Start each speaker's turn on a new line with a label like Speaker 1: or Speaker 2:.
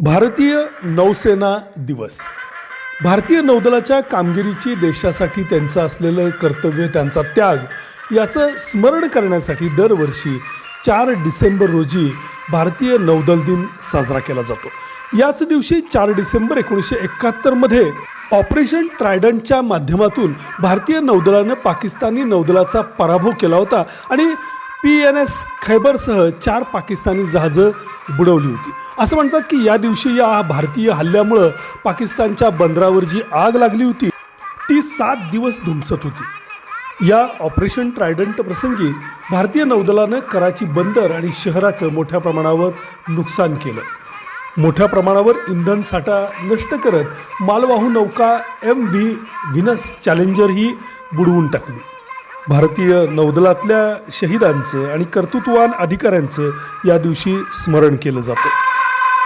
Speaker 1: भारतीय नौसेना दिवस. भारतीय नौदलाच्या कामगिरीची देशासाठी त्यांचं असलेलं कर्तव्य त्यांचा त्याग याचं स्मरण करण्यासाठी दरवर्षी चार डिसेंबर रोजी भारतीय नौदल दिन साजरा केला जातो. याच दिवशी चार डिसेंबर एकोणीसशे एकाहत्तरमध्ये ऑपरेशन ट्रायडंटच्या माध्यमातून भारतीय नौदलानं पाकिस्तानी नौदलाचा पराभव केला होता आणि पी एन एस खैबरसह चार पाकिस्तानी जहाजं बुडवली होती. असं म्हणतात की या दिवशी या भारतीय हल्ल्यामुळं पाकिस्तानच्या बंदरावर जी आग लागली होती ती सात दिवस धुमसत होती. या ऑपरेशन ट्रायडंट प्रसंगी भारतीय नौदलानं कराची बंदर आणि शहराचं मोठ्या प्रमाणावर नुकसान केलं. मोठ्या प्रमाणावर इंधन साठा नष्ट करत मालवाहू नौका एम व्ही व्हिनस चॅलेंजर ही बुडवून टाकली. भारतीय नौदलातल्या शहीदांचं आणि कर्तृत्ववान अधिकाऱ्यांचं या दिवशी स्मरण केलं जातं.